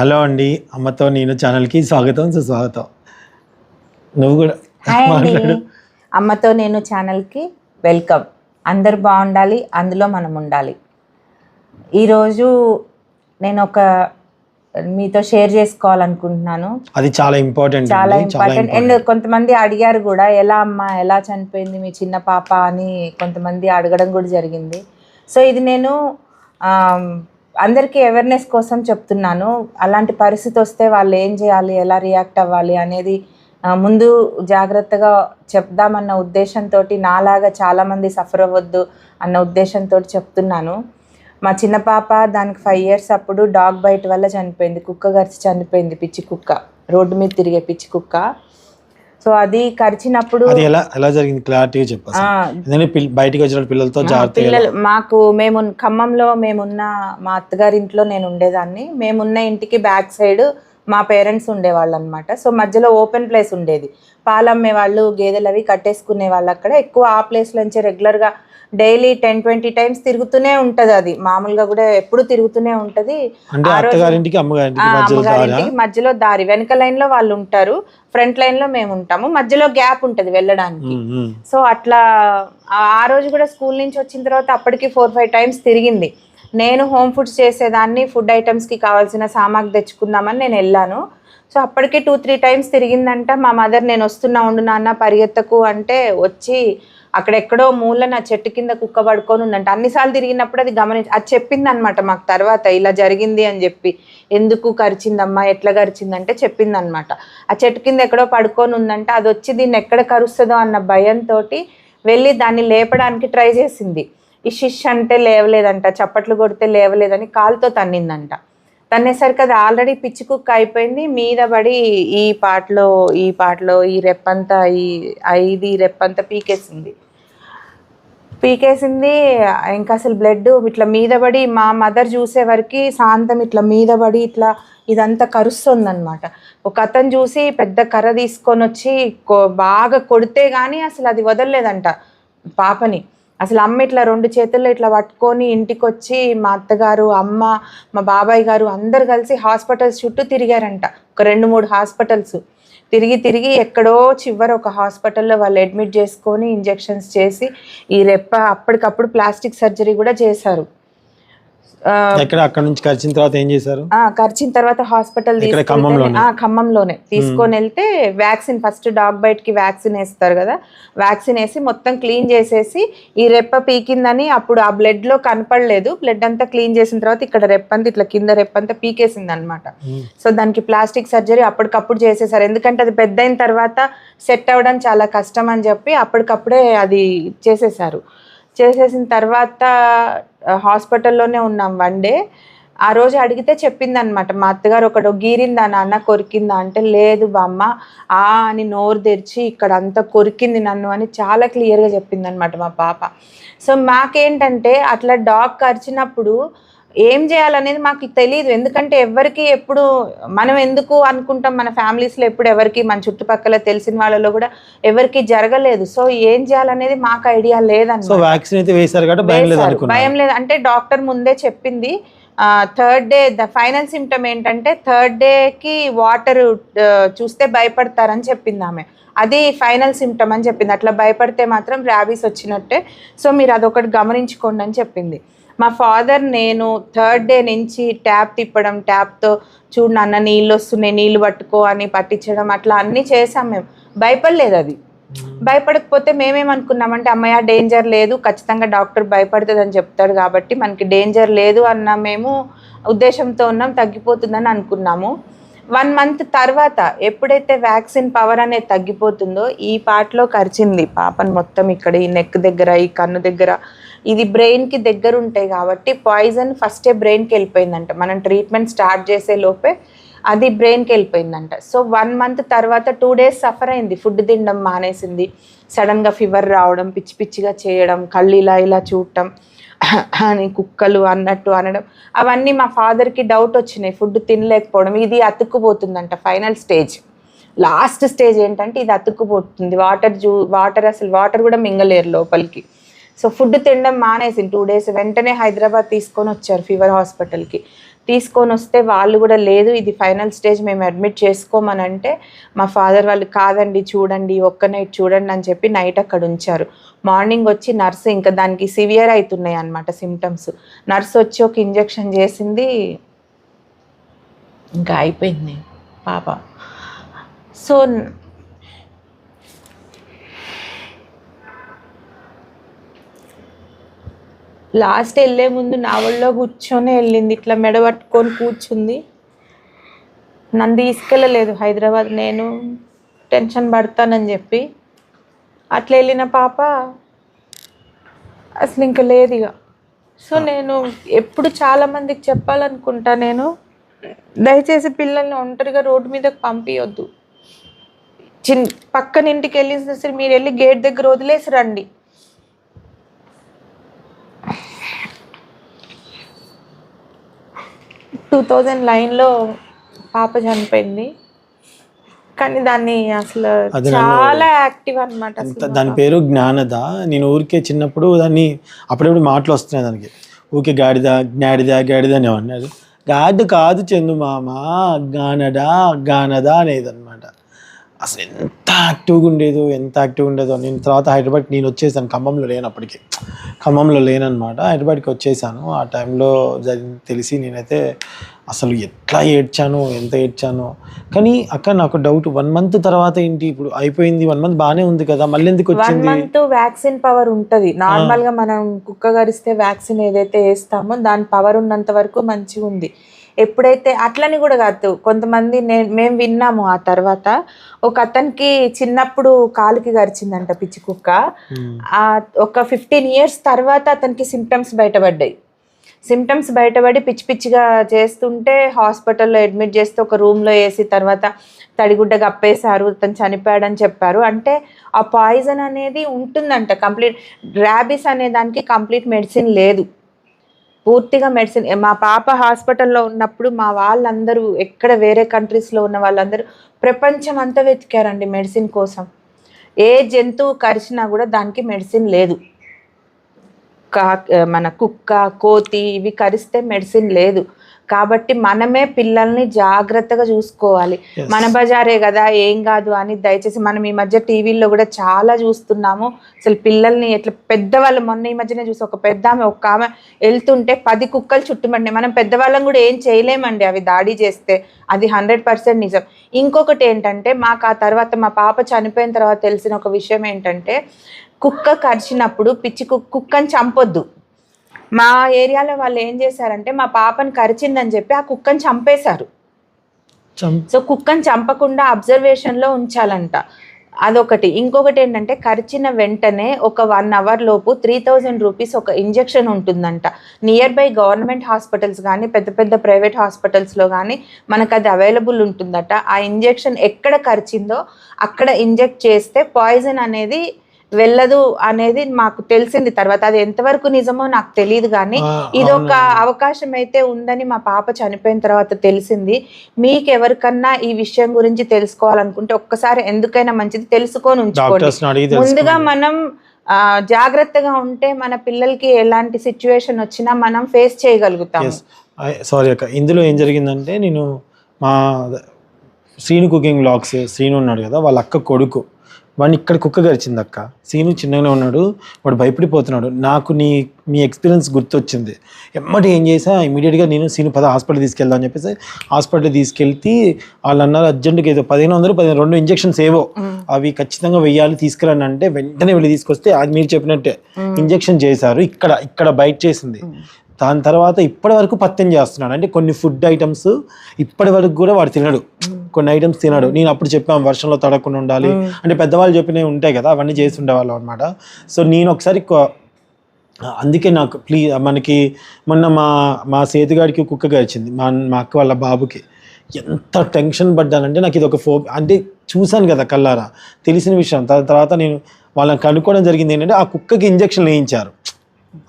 Hello అండి అమ్మతో నేను ఛానల్కి స్వాగతం సుస్వాగతం. నువ్వు కూడా మాట్లాడు. అమ్మతో నేను ఛానల్కి వెల్కమ్. అందరు బాగుండాలి అందులో మనం ఉండాలి. ఈరోజు నేను ఒక మీతో షేర్ చేసుకోవాలనుకుంటున్నాను. అది చాలా ఇంపార్టెంట్ చాలా ఇంపార్టెంట్. అండ్ కొంతమంది అడిగారు కూడా ఎలా అమ్మా ఎలా చనిపోయింది మీ చిన్న పాప? అని కొంతమంది అడగడం కూడా జరిగింది. సో ఇది నేను అందరికీ అవేర్నెస్ కోసం చెప్తున్నాను. అలాంటి పరిస్థితి వస్తే వాళ్ళు ఏం చేయాలి ఎలా రియాక్ట్ అవ్వాలి అనేది ముందు జాగ్రత్తగా చెప్దామన్న ఉద్దేశంతో నాలాగా చాలామంది సఫర్ అవ్వద్దు అన్న ఉద్దేశంతో చెప్తున్నాను. మా చిన్న పాప దానికి ఫైవ్ ఇయర్స్ అప్పుడు డాగ్ బైట్ వల్ల చనిపోయింది. కుక్క కరిచి చనిపోయింది పిచ్చి కుక్క. రోడ్డు మీద తిరిగే పిచ్చి కుక్క. సో అది కరిచినప్పుడు అది ఎలా ఎలా జరిగింది? క్లారిటీగా చెప్పాలి బయటికి వచ్చిన పిల్లలతో పిల్లలు మాకు మేము ఖమ్మంలో మేమున్న మా అత్తగారి ఇంట్లో నేను ఉండేదాన్ని. మేమున్న ఇంటికి బ్యాక్ సైడ్ మా పేరెంట్స్ ఉండేవాళ్ళు అనమాట సో మధ్యలో ఓపెన్ ప్లేస్ ఉండేది. పాలు అమ్మే వాళ్ళు గేదెలు అవి కట్టేసుకునే వాళ్ళు అక్కడ. ఎక్కువ ఆ ప్లేస్ నుంచి రెగ్యులర్గా డైలీ టెన్ ట్వంటీ టైమ్స్ తిరుగుతూనే ఉంటుంది అది. మామూలుగా కూడా ఎప్పుడు తిరుగుతూనే ఉంటుంది. అమ్మగారింటికి మధ్యలో దారా? వెనక లైన్లో వాళ్ళు ఉంటారు. ఫ్రంట్ లైన్లో మేము ఉంటాము. మధ్యలో గ్యాప్ ఉంటది వెళ్ళడానికి. సో అట్లా ఆ రోజు కూడా స్కూల్ నుంచి వచ్చిన తర్వాత అప్పటికి ఫోర్ ఫైవ్ టైమ్స్ తిరిగింది. నేను హోమ్ ఫుడ్స్ చేసేదాన్ని ఫుడ్ ఐటమ్స్కి కావాల్సిన సామాగ్రి తెచ్చుకుందామని నేను వెళ్ళాను. సో అప్పటికే టూ త్రీ టైమ్స్ తిరిగిందంట మా మదర్ నేను వస్తున్నా ఉండు నాన్న పరిగెత్తకు అంటే వచ్చి అక్కడెక్కడో మూల నా చెట్టు కింద కుక్క పడుకొని ఉందంట. అన్నిసార్లు తిరిగినప్పుడు అది గమనించి అది చెప్పింది అనమాట మాకు తర్వాత ఇలా జరిగింది అని చెప్పి. ఎందుకు కరిచిందమ్మా? ఎట్లా కరిచిందంటే చెప్పింది అనమాట ఆ చెట్టు కింద ఎక్కడో పడుకొని ఉందంట. అది వచ్చి దీన్ని ఎక్కడ కరుస్తుందో అన్న భయంతో వెళ్ళి దాన్ని లేపడానికి ట్రై చేసింది. ఈ శిష్ అంటే లేవలేదంట చప్పట్లు కొడితే లేవలేదని కాలుతో తన్నిందంట. తన్నేసరికి అది ఆల్రెడీ పిచ్చి కుక్క అయిపోయింది మీద పడి ఈ పాటలో ఈ పాటలో ఈ రెప్పంతా ఈ ఐది రెప్పంతా పీకేసింది. పీకేసింది ఇంకా అసలు బ్లడ్ ఇట్లా మీద పడి మా మదర్ చూసే వరకు శాంతం ఇట్లా మీద పడి ఇట్లా ఇదంతా కరుస్తుందనమాట ఒక అతను చూసి పెద్ద కర్ర తీసుకొని వచ్చి కొ- బాగా కొడితే కానీ అసలు అది వదలలేదంట పాపని. అసలు అమ్మ ఇట్లా రెండు చేతుల్లో ఇట్లా పట్టుకొని ఇంటికి వచ్చి మా అత్తగారు అమ్మ మా బాబాయ్ గారు అందరు కలిసి హాస్పిటల్స్ చుట్టూ తిరిగారంట. ఒక రెండు మూడు హాస్పిటల్స్. తిరిగి తిరిగి ఎక్కడో చివరి ఒక హాస్పిటల్లో వాళ్ళు అడ్మిట్ చేసుకొని ఇంజెక్షన్స్ చేసి ఈ రెప్ప అప్పటికప్పుడు ప్లాస్టిక్ సర్జరీ కూడా చేశారు. ఎక్కడ? అక్కడ నుంచి కలిసిన తర్వాత ఏం చేశారు? ఆ, ఖర్చిన తర్వాత హాస్పిటల్ ఖమ్మంలోనే? తీసుకొని వెళ్తే వ్యాక్సిన్ ఫస్ట్ డాగ్ బైట్కి వ్యాక్సిన్ వేస్తారు కదా. వ్యాక్సిన్ వేసి మొత్తం క్లీన్ చేసేసి ఈ రెప్ప పీకిందని అప్పుడు ఆ బ్లడ్లో కనపడలేదు. బ్లడ్ అంతా క్లీన్ చేసిన తర్వాత ఇక్కడ రెప్పంతా ఇట్లా కింద రెప్పంతా పీకేసింది అనమాట. సో దానికి ప్లాస్టిక్ సర్జరీ అప్పటికప్పుడు చేసేసారు. ఎందుకంటే అది పెద్ద అయిన తర్వాత సెట్ అవ్వడం చాలా కష్టం అని చెప్పి అప్పటికప్పుడే అది చేసేసారు. చేసేసిన తర్వాత హాస్పిటల్లోనే ఉన్నాం వన్ డే. ఆ రోజు అడిగితే చెప్పిందనమాట మా అత్తగారు ఒకడు గీరిందా నాన్న కొరికిందా? అంటే లేదు బామ్మ ఆ అని నోరు తెరిచి ఇక్కడ అంతా కొరికింది నన్ను అని చాలా క్లియర్గా చెప్పిందనమాట మా పాప. సో మాకేంటంటే అట్లా డాగ్ కరిచినప్పుడు ఏం చేయాలనేది మాకు తెలియదు ఎందుకంటే ఎవరికి ఎప్పుడు మనం ఎందుకు అనుకుంటాం మన ఫ్యామిలీస్లో ఎప్పుడు ఎవరికి మన చుట్టుపక్కల తెలిసిన వాళ్ళలో కూడా ఎవరికి జరగలేదు. సో ఏం చేయాలనేది మాకు ఐడియా సో లేదన్నమాట వ్యాక్సిన్ అయితే వేశారు కాబట్టి భయం లేదు వేశారు. అనుకున్నా భయం లేదు. అంటే డాక్టర్ ముందే చెప్పింది third day the final symptom ఏంటంటే థర్డ్ డేకి వాటర్ చూస్తే భయపడతారని చెప్పింది ఆమె. అది ఫైనల్ సిమ్టమ్ అని చెప్పింది. అట్లా భయపడితే మాత్రం ర్యాబీస్ వచ్చినట్టే. సో మీరు అదొకటి గమనించుకోండి అని చెప్పింది. మా ఫాదర్ నేను థర్డ్ డే నుంచి ట్యాప్ తిప్పడం ట్యాప్తో చూడు నాన్న నీళ్ళు వస్తున్నాయి నీళ్ళు పట్టుకో అని పట్టించడం అట్లా అన్నీ చేసాం మేము. భయపడలేదు అది. భయపడకపోతే మేమేమనుకున్నామంటే అమ్మయ్య డేంజర్ లేదు ఖచ్చితంగా డాక్టర్ భయపడుతుంది అని చెప్తాడు కాబట్టి మనకి డేంజర్ లేదు అన్న మేము ఉద్దేశంతో ఉన్నాం తగ్గిపోతుందని అనుకున్నాము. వన్ మంత్ తర్వాత ఎప్పుడైతే వ్యాక్సిన్ పవర్ అనేది తగ్గిపోతుందో ఈ పార్ట్లో కరిచింది పాపను మొత్తం ఇక్కడ ఈ నెక్ దగ్గర ఈ కన్ను దగ్గర. ఇది బ్రెయిన్కి దగ్గర ఉంటాయి కాబట్టి పాయిజన్ ఫస్టే బ్రెయిన్కి వెళ్ళిపోయిందంట. మనం ట్రీట్మెంట్ స్టార్ట్ చేసే లోపే అది బ్రెయిన్కి వెళ్ళిపోయిందంట. సో వన్ మంత్ తర్వాత టూ డేస్ సఫర్ అయింది. ఫుడ్ తినడం మానేసింది. సడన్గా ఫీవర్ రావడం పిచ్చి పిచ్చిగా చేయడం కళ్ళు ఇలా ఇలా చూడటం అని కుక్కలు అన్నట్టు అనడం అవన్నీ మా ఫాదర్కి డౌట్ వచ్చినాయి. ఫుడ్ తినలేకపోవడం ఇది అతుక్కుపోతుందంట ఫైనల్ స్టేజ్ లాస్ట్ స్టేజ్ ఏంటంటే ఇది అతుక్కుపోతుంది. వాటర్ జూ వాటర్ అసలు వాటర్ కూడా మింగలేరు లోపలికి. సో ఫుడ్ తినడం మానేసింది. టూ డేస్ వెంటనే హైదరాబాద్ తీసుకొని వచ్చారు ఫీవర్ హాస్పిటల్కి తీసుకొని వస్తే వాళ్ళు కూడా లేదు ఇది ఫైనల్ స్టేజ్ మేము అడ్మిట్ చేసుకోమని అంటే మా ఫాదర్ వాళ్ళు కాదండి చూడండి ఒక్క నైట్ చూడండి అని చెప్పి నైట్ అక్కడ ఉంచారు. మార్నింగ్ వచ్చి నర్స్ ఇంకా దానికి సివియర్ అవుతున్నాయి అనమాట సిమ్టమ్స్. నర్స్ వచ్చి ఒక ఇంజెక్షన్ చేసింది ఇంకా అయిపోయింది పాప. సో లాస్ట్ వెళ్ళే ముందు నా ఒళ్ళో కూర్చొని వెళ్ళింది. ఇట్లా మెడ పట్టుకొని కూర్చుంది. నన్ను తీసుకెళ్ళలేదు హైదరాబాద్. నేను టెన్షన్ పడతానని చెప్పి అట్లా వెళ్ళిన పాప అసలు ఇంకా లేదు ఇక. సో నేను ఎప్పుడు చాలా మందికి చెప్పాలనుకుంటా నేను. దయచేసి పిల్లల్ని ఒంటరిగా రోడ్డు మీదకి పంపించొద్దు చిన్ పక్కన ఇంటికి వెళ్ళి సరే మీరు వెళ్ళి గేట్ దగ్గర వదిలేసి రండి. టూ థౌజండ్ లైన్లో పాప చనిపోయింది. కానీ దాన్ని అసలు చాలా యాక్టివ్ అనమాట దాని పేరు జ్ఞానద. నేను ఊరికే చిన్నప్పుడు దాన్ని అప్పుడప్పుడు మాటలు వస్తున్నాయి దానికి. ఊరికే గాడిద జ్ఞాడిద గాడిద అని అన్నారు గాడి కాదు చందు మామ గానడా గానదా అనేది అనమాట అసలు ఎంత యాక్టివ్గా ఉండేదో ఎంత యాక్టివ్గా ఉండేదో. నేను తర్వాత హైదరాబాద్ నేను వచ్చేసాను ఖమ్మంలో లేను అప్పటికి ఖమ్మంలో లేనమాట హైదరాబాద్కి వచ్చేసాను. ఆ టైంలో జరిగింది తెలిసి నేనైతే అసలు ఎట్లా ఏడ్చాను ఎంత ఏడ్చాను. కానీ అక్క నాకు డౌట్ వన్ మంత్ తర్వాత ఏంటి? ఇప్పుడు అయిపోయింది వన్ మంత్ బాగానే ఉంది కదా మళ్ళీ ఎందుకు వచ్చింది? మంత్ వ్యాక్సిన్ పవర్ ఉంటది. నార్మల్గా మనం కుక్క గరిస్తే వ్యాక్సిన్ ఏదైతే వేస్తామో దాని పవర్ ఉన్నంత వరకు మంచిగా ఉంది ఎప్పుడైతే అట్లని కూడా కాదు. కొంతమంది నేను మేము విన్నాము ఆ తర్వాత. ఒక అతనికి చిన్నప్పుడు కాలుకి గరిచిందంట పిచ్చి కుక్క. ఆ ఒక ఫిఫ్టీన్ ఇయర్స్ తర్వాత అతనికి సిమ్టమ్స్ బయటపడ్డాయి. సిమ్టమ్స్ బయటపడి పిచ్చి పిచ్చిగా చేస్తుంటే హాస్పిటల్లో అడ్మిట్ చేస్తే ఒక రూమ్లో వేసి తర్వాత తడిగుడ్డ కప్పేశారు అతను చనిపోయాడని చెప్పారు. అంటే ఆ పాయిజన్ అనేది ఉంటుందంట. కంప్లీట్ ర్యాబిస్ అనే దానికి కంప్లీట్ మెడిసిన్ లేదు. పూర్తిగా మెడిసిన్ మా పాప హాస్పిటల్లో ఉన్నప్పుడు మా వాళ్ళందరూ ఎక్కడ వేరే కంట్రీస్లో ఉన్న వాళ్ళందరూ ప్రపంచం అంతా వెతికారండి మెడిసిన్ కోసం. ఏ జంతువు కరిచినా కూడా దానికి మెడిసిన్ లేదు. కా మన కుక్క కోతి ఇవి కరిస్తే మెడిసిన్ లేదు. కాబట్టి మనమే పిల్లల్ని జాగ్రత్తగా చూసుకోవాలి. మన బజారే కదా ఏం కాదు అని దయచేసి మనం ఈ మధ్య టీవీల్లో కూడా చాలా చూస్తున్నాము. అసలు పిల్లల్ని ఎట్లా పెద్దవాళ్ళు మొన్న ఈ మధ్యనే చూసి ఒక పెద్ద ఆమె ఒక ఆమె వెళ్తుంటే పది కుక్కలు చుట్టుమండి మనం పెద్దవాళ్ళం కూడా ఏం చేయలేమండి అవి దాడి చేస్తే. అది హండ్రెడ్ పర్సెంట్ నిజం. ఇంకొకటి ఏంటంటే మాకు ఆ తర్వాత మా పాప చనిపోయిన తర్వాత తెలిసిన ఒక విషయం ఏంటంటే కుక్క కరిచినప్పుడు పిచ్చి కుక్ కుక్కని చంపొద్దు. మా ఏరియాలో వాళ్ళు ఏం చేశారంటే మా పాపని కరిచిందని చెప్పి ఆ కుక్కని చంపేశారు. సో కుక్కని చంపకుండా అబ్జర్వేషన్లో ఉంచాలంట. అదొకటి. ఇంకొకటి ఏంటంటే కరిచిన వెంటనే ఒక వన్ అవర్ లోపు త్రీ థౌజండ్ రూపీస్ ఒక ఇంజెక్షన్ ఉంటుందంట. నియర్ బై గవర్నమెంట్ హాస్పిటల్స్ కానీ పెద్ద పెద్ద ప్రైవేట్ హాస్పిటల్స్లో కానీ మనకు అది అవైలబుల్ ఉంటుందట. ఆ ఇంజెక్షన్ ఎక్కడ కరిచిందో అక్కడ ఇంజెక్ట్ చేస్తే పాయిజన్ అనేది వెళ్ళదు అనేది మాకు తెలిసింది. తర్వాత అది ఎంతవరకు నిజమో నాకు తెలియదు కానీ ఆ, ఇది ఒక అవును. అవకాశం అయితే ఉందని మా పాప చనిపోయిన తర్వాత తెలిసింది. మీకు ఎవరికన్నా ఈ విషయం గురించి తెలుసుకోవాలనుకుంటే ఒక్కసారి ఎందుకైనా మంచిది తెలుసుకొని ఉంచుకోండి. ముందుగా. మనం జాగ్రత్తగా ఉంటే మన పిల్లలకి ఎలాంటి సిచ్యువేషన్ వచ్చినా మనం ఫేస్ చేయగలుగుతాం సారీ అక్క. ఇందులో ఏం జరిగిందంటే నేను మా శ్రీను కుకింగ్ బ్లాగ్స్ శ్రీను ఉన్నాడు కదా వాళ్ళ అక్క కొడుకు. వాడిని ఇక్కడ కుక్క గరిచింది అక్క. శ్రీను చిన్నగానే ఉన్నాడు వాడు భయపడిపోతున్నాడు. నాకు నీ మీ ఎక్స్పీరియన్స్ గుర్తొచ్చింది. ఎమ్మటి ఏం చేసా? ఇమీడియట్గా నేను శ్రీను పద హాస్పిటల్ తీసుకెళ్దాం అని చెప్పేసి హాస్పిటల్ తీసుకెళ్తే వాళ్ళు అన్నారు అర్జెంట్గా ఏదో పదిహేను వందలు పదిహేను రెండు ఇంజెక్షన్స్ ఏవో అవి ఖచ్చితంగా వెయ్యాలి తీసుకురండి అంటే వెంటనే వెళ్ళి తీసుకొస్తే అది మీరు చెప్పినట్టే. ఇంజెక్షన్ చేశారు ఇక్కడ ఇక్కడ బయట చేసింది. దాని తర్వాత ఇప్పటి వరకు పత్యం చేస్తున్నాడు. అంటే కొన్ని ఫుడ్ ఐటమ్స్ ఇప్పటి వరకు కూడా వాడు తినడు. కొన్ని ఐటమ్స్ తినడు. నేను అప్పుడు చెప్పాను వర్షంలో తడకుండా ఉండాలి. అంటే పెద్దవాళ్ళు చెప్పినవి ఉంటాయి కదా అవన్నీ చేసి ఉండేవాళ్ళం అనమాట సో నేను ఒకసారి అందుకే నాకు ప్లీజ్ మనకి మొన్న మా మా సేతుగాడికి కుక్క గడిచింది మా మా అక్క వాళ్ళ బాబుకి. ఎంత టెన్షన్ పడ్డానంటే నాకు ఇది ఒక ఫో అంటే చూశాను కదా కల్లారా తెలిసిన విషయం. దాని తర్వాత నేను వాళ్ళని కనుక్కోవడం జరిగింది ఏంటంటే ఆ కుక్కకి ఇంజక్షన్ వేయించారు.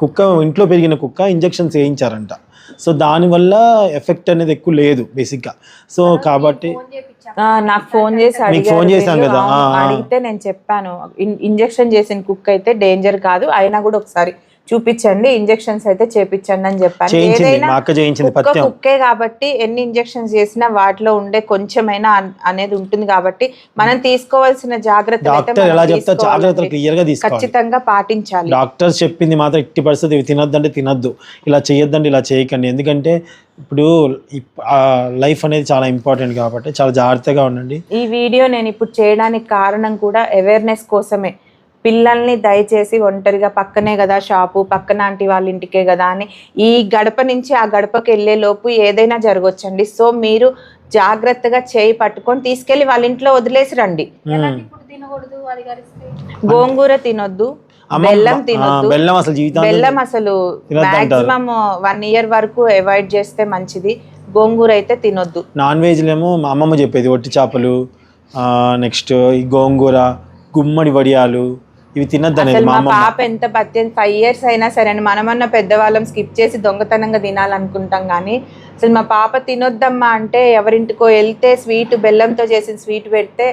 కుక్క ఇంట్లో పెరిగిన కుక్క ఇంజెక్షన్స్ వేయించారంట. సో దానివల్ల ఎఫెక్ట్ అనేది ఎక్కువ లేదు బేసిక్గా సో కాబట్టి ఆ, నాకు ఫోన్ చేసి మీకు ఫోన్ చేశాం వీళ్ళు. కదా. అడిగితే నేను చెప్పాను ఇంజెక్షన్ చేసిన కుక్ అయితే డేంజర్ కాదు అయినా కూడా ఒకసారి చూపించండి ఇంజెక్షన్స్ అయితే చేపించండి అని చెప్పాను. ఏదైనా కుక్క కాబట్టి ఎన్ని ఇంజెక్షన్స్ చేసినా వాటిలో ఉండే కొంచెమైనా అన్- అనేది ఉంటుంది కాబట్టి మనం తీసుకోవాల్సిన జాగ్రత్తలు తీసుకోవాలి. ఖచ్చితంగా పాటించాలి. డాక్టర్స్ చెప్పింది మాత్రం ఎట్టి పరిస్థితి ఇవి తినొద్దంటే తినొద్దు. ఇలా చేయొద్దండి ఇలా చేయకండి. ఎందుకంటే ఇప్పుడు లైఫ్ అనేది చాలా ఇంపార్టెంట్ కాబట్టి చాలా జాగ్రత్తగా ఉండండి. ఈ వీడియో నేను ఇప్పుడు చేయడానికి కారణం కూడా అవేర్నెస్ కోసమే. పిల్లల్ని దయచేసి ఒంటరిగా పక్కనే కదా షాపు పక్కన ఆంటీ వాళ్ళ ఇంటికే కదా అని ఈ గడప నుంచి ఆ గడపకి వెళ్ళే లోపు ఏదైనా జరగవచ్చండి సో మీరు జాగ్రత్తగా చేయి పట్టుకొని తీసుకెళ్ళి వాళ్ళ ఇంట్లో వదిలేసి రండి. ఉమ్. ఫుడ్ తినకూడదు అది గరిస్తే గోంగూర తినొద్దు బెల్లం తినొద్దు. బెల్లం అసలు బెల్లం అసలు. మాక్సిమం వన్ ఇయర్ వరకు అవాయిడ్ చేస్తే మంచిది. గోంగూర అయితే తినొద్దు. నాన్ వెజ్లేమో మా అమ్మమ్మ చెప్పేది ఒట్టి చేపలు నెక్స్ట్ ఈ గోంగూర గుమ్మడి వడియాలు ఇవి తినద్దు మా పాప ఎంత పద్దెనిమిది ఫైవ్ ఇయర్స్ అయినా సరే మనమన్న పెద్దవాళ్ళం స్కిప్ చేసి దొంగతనంగా తినాలనుకుంటాం కానీ అసలు మా పాప తినొద్దమ్మా అంటే ఎవరింటికో వెళ్తే స్వీట్ బెల్లంతో చేసిన స్వీట్ పెడితే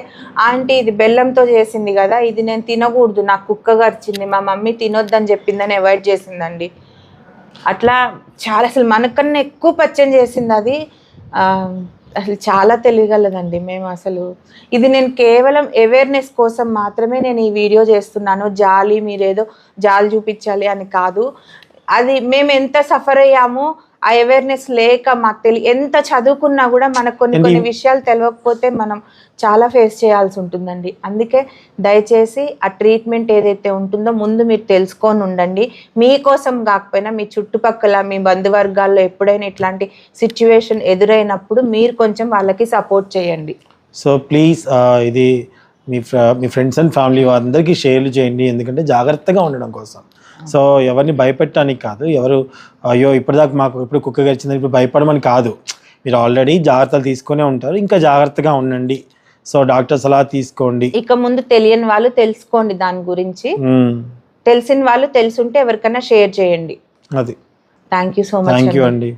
ఆంటీ ఇది బెల్లంతో చేసింది కదా ఇది నేను తినకూడదు నాకు కుక్క గరిచింది మా మమ్మీ తినొద్దని చెప్పిందని అవాయిడ్ చేసిందండి. అట్లా చాలా అసలు మనకన్నా ఎక్కువ పచ్చని చేసింది అది అసలు చాలా తెలియగలదండి. మేము అసలు ఇది నేను కేవలం అవేర్నెస్ కోసం మాత్రమే నేను ఈ వీడియో చేస్తున్నాను. జాలి మీరేదో జాలి చూపించాలి అని కాదు. అది మేము ఎంత సఫర్ అయ్యామో ఆ అవేర్నెస్ లేక మాకు తెలి ఎంత చదువుకున్నా కూడా మనకు కొన్ని? కొన్ని విషయాలు తెలియకపోతే మనం చాలా ఫేస్ చేయాల్సి ఉంటుందండి. అందుకే దయచేసి ఆ ట్రీట్మెంట్ ఏదైతే ఉంటుందో ముందు మీరు తెలుసుకొని ఉండండి. మీకోసం కాకపోయినా మీ చుట్టుపక్కల మీ బంధువర్గాల్లో ఎప్పుడైనా ఇట్లాంటి సిచ్యువేషన్ ఎదురైనప్పుడు మీరు కొంచెం వాళ్ళకి సపోర్ట్ చేయండి. సో ప్లీజ్ ఇది మీ మీ ఫ్రెండ్స్ అండ్ ఫ్యామిలీ అందరికీ షేర్లు చేయండి. ఎందుకంటే జాగ్రత్తగా ఉండడం కోసం. సో ఎవరిని భయపెట్టడానికి కాదు ఎవరు అయ్యో ఇప్పటిదాకా మాకు ఇప్పుడు కుక్క గడిచింది ఇప్పుడు భయపడమని కాదు. మీరు ఆల్రెడీ జాగ్రత్తలు తీసుకునే ఉంటారు ఇంకా జాగ్రత్తగా ఉండండి. సో డాక్టర్ సలహా తీసుకోండి. ఇక ముందు తెలియని వాళ్ళు తెలుసుకోండి దాని గురించి. తెలిసిన వాళ్ళు తెలుసుంటే ఎవరికైనా షేర్ చేయండి. అది. Thank you so much thank you అండి.